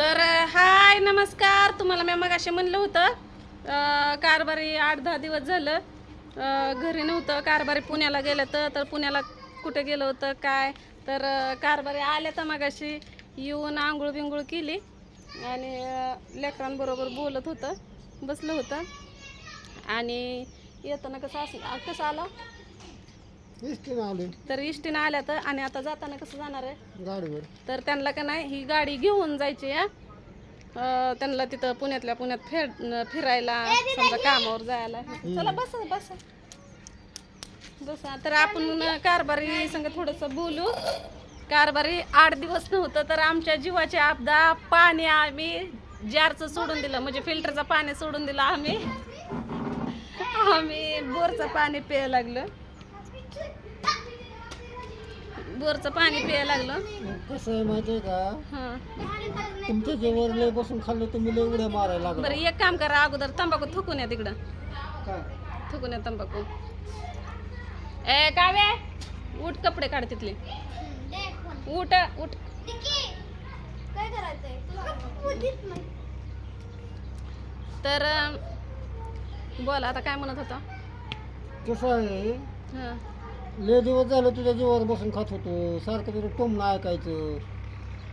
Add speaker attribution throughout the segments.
Speaker 1: तर हाय नमस्कार. तुम्हाला मी मग असे म्हणलं होतं कारभारी आठ दहा दिवस झालं घरी नव्हतं. कारभारी पुण्याला गेलं तर तर पुण्याला कुठे गेलं होतं काय? तर कारभारी आल्या तर मगाशी येऊन आंघोळ बिंघोळ केली आणि लेकरांबरोबर बोलत होतं बसलं होतं. आणि येताना कसं असं कसं आलं?
Speaker 2: इष्टीनं आले.
Speaker 1: तर इष्टीनं आल्या तर आणि आता जाताना कसं जाणार आहे?
Speaker 2: गाडीवर.
Speaker 1: तर त्यांना का नाही ही गाडी घेऊन जायची आहे. अं, त्यांना तिथं पुण्यातल्या पुण्यात फिर फिरायला समजा कामावर जायला. चला बस बस. बसा. तर आपण कारभारी संग थोडंसं बोलू. कारभारी आठ दिवस नव्हतं तर आमच्या जीवाची आपदा पाणी आम्ही जारचं सोडून दिलं म्हणजे फिल्टरचं पाणी सोडून दिलं आम्ही. आम्ही बोरचं पाणी प्यायला लागलं. बोरचं पाणी प्यायला लागलं.
Speaker 2: कसं आहे माहिती आहे का?
Speaker 1: हां.
Speaker 2: तुमच्या जेवर लय बसून खाल्लं तुम्ही लय उड्या मारायला लागला.
Speaker 1: बरं एक काम करा अगोदर तंबाखू थुकून या तिकडं.
Speaker 2: काय?
Speaker 1: थुकून या तंबाखू. ए कावे उठ कपडे काढ तिथले. उठ उठ. तर अं, बोल आता काय म्हणत होता?
Speaker 2: कसं आहे?
Speaker 1: हं.
Speaker 2: लय दिवस झालं तुझ्या जीवावर बसून खात होतो. सारखं तुझं टोमणं ऐकायचं.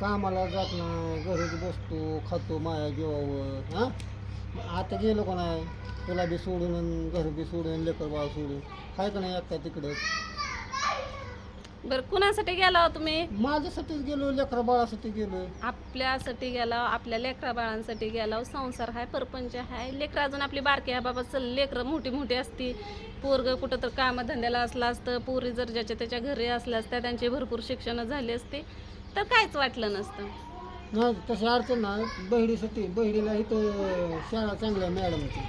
Speaker 2: कामाला जात नाही घरीच बसतो खातो माया जीवावर हां? आता गेलो का नाही? तुला बी सोडून अन घर बी सोडून लेकर बाळ सोडून. काय का नाही एकटा तिकडं?
Speaker 1: बरं कुणासाठी गेला हो तुम्ही?
Speaker 2: माझ्यासाठीच गेलो लेकरा बाळासाठी गेलो.
Speaker 1: आपल्यासाठी गेला आपल्या लेकरा बाळांसाठी गेला संसार हाय परपंच हाय. लेकरं अजून आपली बारकी आहे बाबा चल लेकरं मोठी मोठी असती. पोरग कुठं तर कामधंद्याला असलं असतं पोरी जर ज्याच्या त्याच्या घरी असल्या असत्या त्यांची भरपूर शिक्षण झाली असते तर काहीच वाटलं नसतं.
Speaker 2: नाही तशी अडचण नाही. बहिणीसाठी बहिणीला इथं शाळा चांगल्या मॅडमची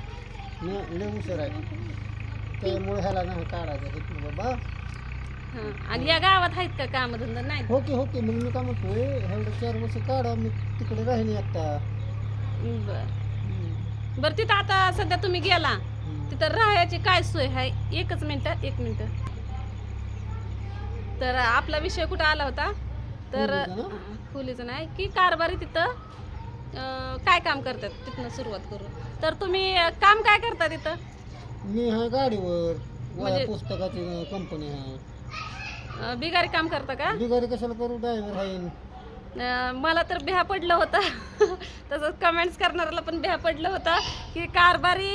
Speaker 2: मी लय हुशार आहे. त्यामुळे ह्याला नाही काढायचं. हे बाबा
Speaker 1: हां आणि या गावात आहेत का कामधंदा? नाही.
Speaker 2: हो की हो की. मग मी काय म्हणतोय ह्याला चार वर्ष काढा मी तिकडे राहीन आता.
Speaker 1: बरं. बरं तिथं आता सध्या तुम्ही गेला. तिथं राहायची काय सोय आहे? एकच मिनटं एक मिनटं. तर आपला विषय कुठं आला होता? तर
Speaker 2: खोलीचा?
Speaker 1: खोलीचं नाही. की कारभारी तिथं अं, काय काम करतात? तिथनं सुरुवात करू तर तुम्ही अं, काम काय करता तिथं?
Speaker 2: मी आहे गाडीवर
Speaker 1: म्हणजे-
Speaker 2: पुस्तकाची कंपनी आहे.
Speaker 1: अं, बिगारी काम करता का?
Speaker 2: बिगारी कशाला करू? ड्रायव्हर आहे
Speaker 1: अं, मला तर भ्या पडलं होतं. तसंच कमेंट्स करणाऱ्याला पण भ्या पडलं होतं की कारभारी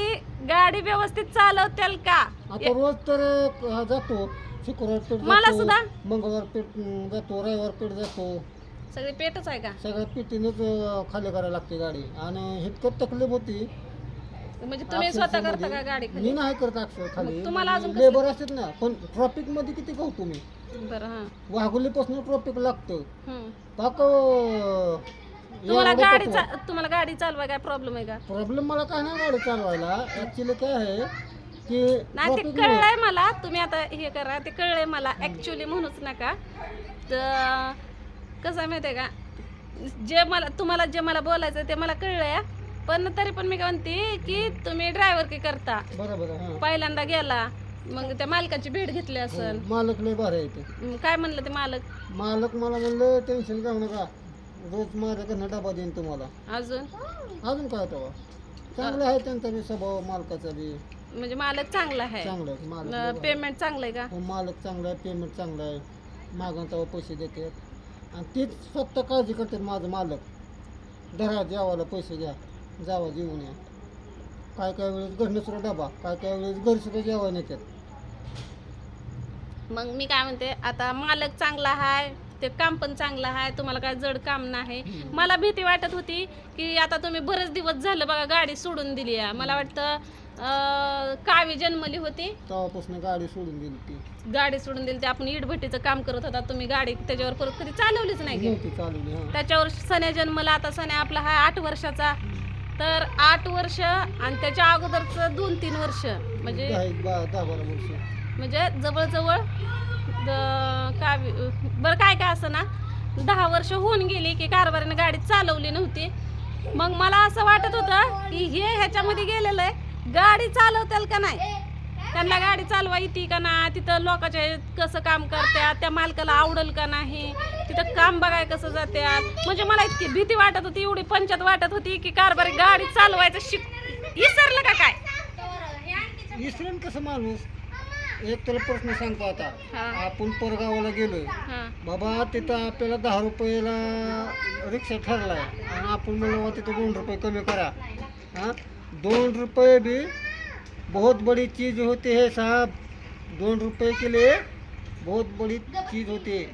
Speaker 1: गाडी व्यवस्थित चालवत्याल का?
Speaker 2: आता रोज तर अं, जातो. शुक्रवार पेठ
Speaker 1: मला
Speaker 2: जातो
Speaker 1: सुद्धा?
Speaker 2: मंगळवार पेठ अं, जातो रविवार पेठ जातो.
Speaker 1: सगळी पेटच आहे का?
Speaker 2: सगळ्या पेटीनंच अं, खाली करायला लागते गाडी. आणि इतकं तकलीफ होती
Speaker 1: म्हणजे तुम्ही स्वतः करता का गाडी
Speaker 2: मी
Speaker 1: खाली
Speaker 2: नाही करत अक्षर खाली.
Speaker 1: मग तुम्हाला अजून कसं-
Speaker 2: लेबर असतात ना पण ट्रॉफिकमध्ये किती गाव तुम्ही?
Speaker 1: बरं हां.
Speaker 2: वाघोलीपासून ट्रॉफिक लागतं.
Speaker 1: हम्म.
Speaker 2: पाक
Speaker 1: तुम्हाला गाडी चा- तुम्हाला गाडी चालवा काय प्रॉब्लेम आहे का?
Speaker 2: प्रॉब्लेम मला काय नाही गाडी चालवायला. ऍक्च्युली काय आहे की
Speaker 1: नाही ते
Speaker 2: traffic
Speaker 1: कळलंय मला. तुम्ही आता हे करा ते कळलंय मला. ऍक्च्युली म्हणूच नका. तर कसं आहे माहिती आहे का? जे मला तुम्हाला जे मला बोलायचं ते मला कळलंय. पण तरी पण मी काय म्हणते की तुम्ही ड्रायव्हर की करता.
Speaker 2: बरोबर आहे, हा.
Speaker 1: पहिल्यांदा गेला मग त्या मालकाची भेट घेतली असेल
Speaker 2: मालक लय भारी आहे ते.
Speaker 1: मग काय म्हणलं ते मालक?
Speaker 2: मालक मला म्हणलं टेन्शन घेऊ नका. रोज माझ्याकडनं डबा देईन तुम्हाला.
Speaker 1: अजून?
Speaker 2: अजून काय तेव्हा? चांगलं आहे त्यांचा बी स्वभाव मालकाचा बी.
Speaker 1: म्हणजे मालक चांगला आहे.
Speaker 2: चांगलं आहे मालक लय भारी.
Speaker 1: पेमेंट चांगलं आहे का?
Speaker 2: हो, मालक चांगला आहे पेमेंट चांगलं आहे. मागून तेव्हा पैसे देतात. आणि तीच स्वतः काळजी करतात माझं मालक. धरा जेवायला पैसे घ्या जावा जेवून या. काय काय वेळेस घरनं सुद्धा डबा काय काय वेळेस घरी सुद्धा जेवायला येतात.
Speaker 1: मग मी काय म्हणते आता मालक चांगला आहे ते काम पण चांगलं आहे तुम्हाला काय जड काम नाही. मला भीती वाटत होती की आता तुम्ही बरेच दिवस झालं बघा गाडी सोडून दिली आहे. मला वाटतं अं, कावी जन्मली होती.
Speaker 2: तेव्हापासून गाडी सोडून दिली ती
Speaker 1: गाडी सोडून दिली ते आपण इटभट्टीचं काम करत होता. तुम्ही गाडी त्याच्यावर परत कधी चालवलीच नाही की?
Speaker 2: नव्हती चालवली हां.
Speaker 1: त्याच्यावर सण्या जन्मला. आता सण्या आपला हा आठ वर्षाचा तर आठ वर्ष आणि त्याच्या अगोदरचं दोन तीन वर्ष. म्हणजे
Speaker 2: दहा एक बा दहा बारा वर्ष.
Speaker 1: म्हणजे जवळजवळ द- का बरं काय काय असं ना दहा वर्ष होऊन गेली की कारभारीने गाडी चालवली नव्हती. मग मला असं वाटत होतं की हे ह्याच्यामध्ये गेलेलं आहे गाडी चालवताल का नाही? त्यांना गाडी चालवा येते का ना? तिथं लोकांच्या कसं काम करत्या त्या मालकाला आवडेल का नाही? तिथं काम बघाय कसं जात्यात म्हणजे मला इतकी भीती वाटत होती एवढी पंचायत वाटत होती की कारभारी गाडी चालवायचं शिक विसरलं का काय?
Speaker 2: विसरेन कसं माणूस? एक तुला प्रश्न सांगतो आता.
Speaker 1: हा.
Speaker 2: आपण परगावाला गेलोय
Speaker 1: हा.
Speaker 2: बाबा तिथं आपल्याला दहा रुपयाला रिक्षा ठरलाय आणि आपण म्हणलो "बुवा, तिथं दोन रुपये कमी करा. हां? दोन रुपये भी बहुत बड़ी चीज होती है साहब। दोन रुपये के लिए बहुत बड़ी चीज होती है।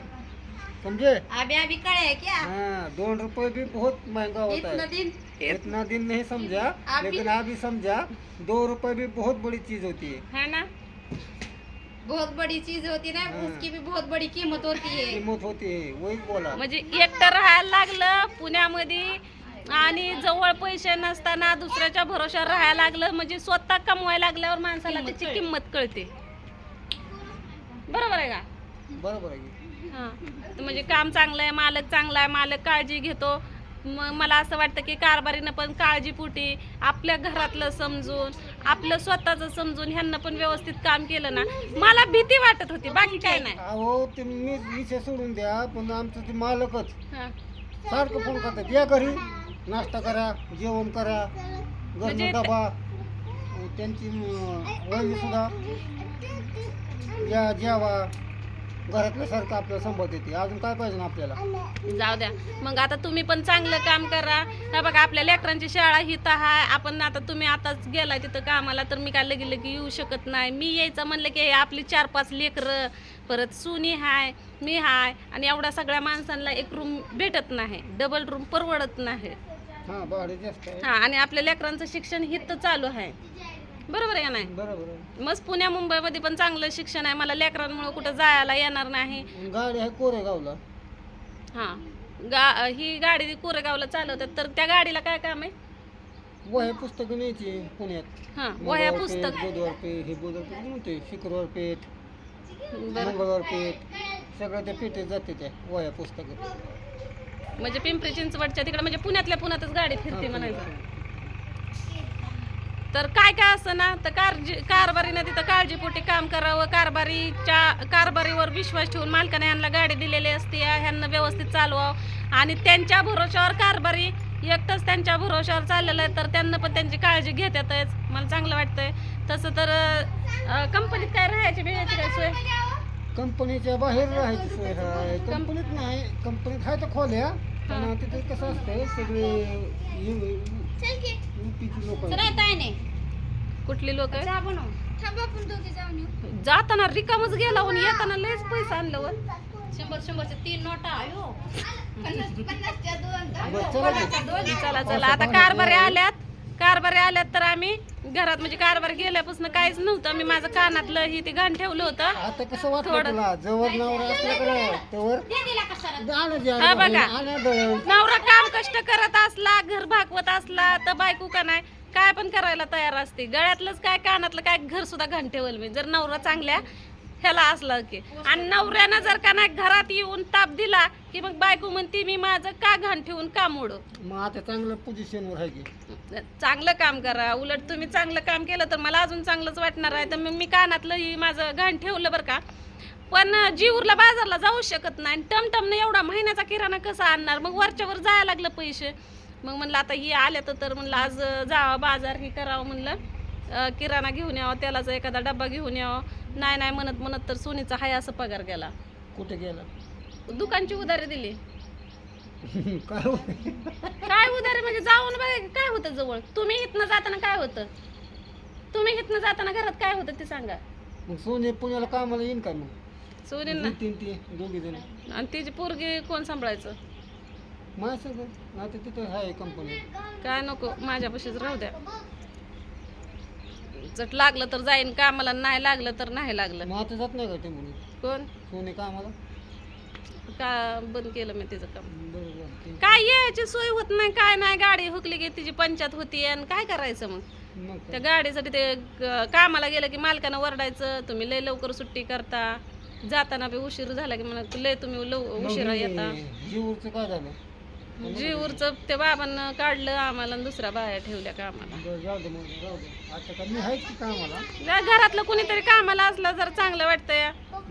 Speaker 2: समझे?
Speaker 3: अभी अभी कड़े है क्या?
Speaker 2: हाँ दोन रुपये भी बहुत महंगा होता
Speaker 3: इतना
Speaker 2: है।
Speaker 3: दिन?
Speaker 2: इतना दिन नहीं समझा लेकिन अभी समझा दो रुपये भी बहुत बड़ी चीज होती है।
Speaker 1: है ना?
Speaker 3: बहुत बड़ी चीज होती है ना
Speaker 2: हाँ।
Speaker 3: उसकी भी बहुत बड़ी कीमत होती है।
Speaker 2: कीमत होती है वही बोला।
Speaker 1: म्हणजे एकटं राहायला लागलं पुण्यामध्ये आणि जवळ पैसे नसताना दुसऱ्याच्या भरोशावर राहायला लागलं म्हणजे स्वतः कमवायला लागल्यावर माणसाला त्याची. किंमत कळते. बरोबर आहे का?
Speaker 2: बरोबर आहे?
Speaker 1: हा. म्हणजे काम चांगलं आहे मालक चांगला आहे मालक काळजी घेतो. मग मला असं वाटतं की कारभारीनं पण काळजीपोटी आपल्या घरातलं समजून आपलं स्वतःचं समजून ह्यांना पण व्यवस्थित काम केलं ना मला भीती वाटत होती बाकी काय नाही.
Speaker 2: अहो ते मी विषय सोडून द्या पण आमचं ते मालकच.
Speaker 1: हा.
Speaker 2: सारखं फोन करतात या घरी. नाश्ता करा जेवण करा
Speaker 1: म्हणजे
Speaker 2: घरनं डबा त्यांची वहिनी सुद्धा या जेवा आपल्याला येते. अजून काय पाहिजे ना आपल्याला?
Speaker 1: जाऊ द्या. मग आता तुम्ही पण चांगलं काम करा. हा बघा आपल्या लेकरांची शाळा हित आहे आपण आता तुम्ही आताच गेलाय तिथं कामाला तर मी काय लगे लगे येऊ शकत नाही. मी यायचं म्हणलं की हे आपली चार पाच लेकरं परत सुनी हाय मी हाय आणि एवढ्या सगळ्या माणसांना एक रूम भेटत नाही. डबल रूम परवडत नाही.
Speaker 2: हां
Speaker 1: हा आणि आपल्या लेकरांचं शिक्षण हित चालू आहे. बरोबर आहे का नाही?
Speaker 2: बरोबर
Speaker 1: मस्त पुण्या मुंबईमध्ये पण चांगलं शिक्षण आहे. मला लेकरांमुळे कुठं जायला येणार नाही.
Speaker 2: गाडी आहे कोरेगावला.
Speaker 1: हा गा ही गाडी कोरेगावला चालवतात. तर त्या गाडीला काय काम आहे?
Speaker 2: वह्या पुस्तकं न्यायची पुण्यात.
Speaker 1: हा वह्या
Speaker 2: मंगळवार
Speaker 1: पुस्तक.
Speaker 2: बुधवार पेठ हे बुधवार पेठ म्हणते शुक्रवार पेठ
Speaker 1: बरं.
Speaker 2: मंगळवार पेठ सगळ्या त्या पेठेत जाते त्या वह्या पुस्तकं.
Speaker 1: म्हणजे पिंपरी चिंचवडच्या तिकडे म्हणजे पुण्यातल्या पुण्यातच गाडी फिरते म्हणायचं. तर काय काय असं ना तर कारजी कारभारीनं तिथं काळजीपोटी काम करावं कारभारीच्या कारभारीवर विश्वास ठेवून मालकाने ह्यांना गाडी दिलेली असते ह्यांना व्यवस्थित चालवावं. आणि त्यांच्या भरोशावर कारभारी एकटंच त्यांच्या भरोशावर चाललेलं आहे तर त्यांना पण त्यांची काळजी घेतातच. मला चांगलं वाटतंय. तसं तर कंपनीत काय राहायची बिळायची काय सोय?
Speaker 2: कंपनीच्या बाहेर राहायची सोय कंपनीत नाही. कंपनीत आहे तर खोल्या पण तिथे कसं असतंय सगळे युपीची लोक
Speaker 1: कुठली लोक जाताना रिकामच गेला आणि येताना लयच पैसा आणलं वर.
Speaker 3: शंभर शंभरच्या तीन नोटा आयो
Speaker 2: की.
Speaker 1: चला. चला आता कारभारी आल्यात. कारभारी आल्यात तर आम्ही घरात म्हणजे कारभार गेल्यापासून काहीच नव्हतं. मी माझं कानातलं ही ते घाण ठेवलं होतं.
Speaker 2: आता कसं वाटलं
Speaker 1: थोडं-
Speaker 2: तुला? जवळ नवरा असल्याकडे
Speaker 1: हा बघा. नवरा काम कष्ट करत असला घर भागवत असला तर बायको का नाही? काय पण करायला तयार असते. गळ्यातलंच काय कानातलं काय घर सुद्धा घाण ठेवल मी. जर नवरा चांगल्या ह्याला असला की. आणि नवऱ्यानं जर का नाही घरात येऊन ताप दिला की मग बायको म्हणते मी माझं का घाण ठेवून का मोडू
Speaker 2: मग आता चांगलं पोझिशनवर आहे की.
Speaker 1: चांगलं काम करा. उलट तुम्ही चांगलं काम केलं तर मला अजून चांगलंच वाटणार आहे. तर मग मी कानातलं ही माझं घाण ठेवलं बरं का. पण जीवरला बाजारला जाऊ शकत नाही. टमटमनं एवढा महिन्याचा किराणा कसा आणणार? मग वरच्यावर जायला लागलं पैसे. मग म्हणलं आता ही आल्या तर म्हणलं आज जावं बाजार हे करावं म्हणलं. किराणा घेऊन यावं त्यालाच एखादा डब्बा घेऊन यावं. नाही नाही म्हणत म्हणत तर सोनीचा हाय असं पगार गेला.
Speaker 2: कुठे गेला?
Speaker 1: दुकानची उधारी दिली.
Speaker 2: काय हो?
Speaker 1: काय उधारी? म्हणजे जाऊन बघा की काय होतं जवळ. तुम्ही इथनं जाताना काय होतं? तुम्ही इथनं जाताना घरात काय होतं ते सांगा.
Speaker 2: मग सोने पुण्याला कामाला येईन का मग?
Speaker 1: सोनींना.
Speaker 2: तीन ती दोघी जण.
Speaker 1: आणि तिची पोरगी कोण सांभाळायचं?
Speaker 2: सगळं आता तिथं आहे कंपनी
Speaker 1: काय नको माझ्यापाशीच राहू द्या. जट लागलं तर जाईन. कामाला नाही लागलं तर नाही लागलं.
Speaker 2: मग आता जात नाही का
Speaker 1: कोण?
Speaker 2: सोने कामाला?
Speaker 1: का बंद केलं मी तिचं काम?
Speaker 2: बरोबर
Speaker 1: काय यायची सोय होत नाही काय नाही. गाडी हुकली की तिची पंचायत होती आणि काय करायचं मग?
Speaker 2: मग
Speaker 1: त्या. गाडीसाठी ते ग- कामाला गेलं की मालकानं वरडायचं. तुम्ही लय लवकर सुट्टी करता. जाताना बी उशीर झाला की म्हणा लय तुम्ही लव
Speaker 2: मग
Speaker 1: उशिरा
Speaker 2: हे
Speaker 1: येता.
Speaker 2: जीवरचं काय झालं?
Speaker 1: जीवरचं ते बाबांना काढलं आम्हाला आणि दुसऱ्या बाया ठेवल्या कामाला.
Speaker 2: बरं जाऊ दे मग जाऊ दे. आता का मी आहेच की कामाला?
Speaker 1: जर घरातलं कुणीतरी कामाला असलं जर चांगलं वाटतंय.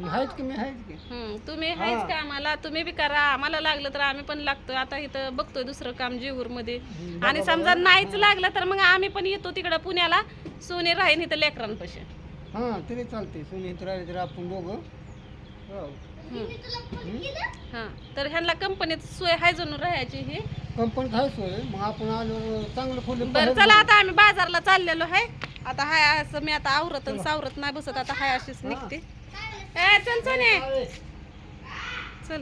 Speaker 2: आहेच की मी आहेच की?
Speaker 1: हम्म, तुम्ही आहेच का आम्हाला तुम्ही बी करा. आम्हाला लागलं तर आम्ही पण लागतो. आता इथं बघतोय दुसरं काम जेऊरमध्ये आणि समजा नाहीच लागलं तर मग आम्ही पण येतो तिकडं पुण्याला. सोने राहीन इथं लेकरांपाशी.
Speaker 2: हां तरी चालते सोनी इथं राहिले तर आपण दोघं. राहू.
Speaker 1: हा. तर ह्यांना कंपनीत सोय हाय जणू राहायची ही?
Speaker 2: कंपनीत आहे सोय. मग आपण आलो चांगलं खोलं
Speaker 1: बरं चला आता आम्ही बाजारला चाललेलो आहे. आता हाय असं मी आता आवरत आणि सावरत नाही बसत. आता हाय अशीच निघते. ए चल सोने चल.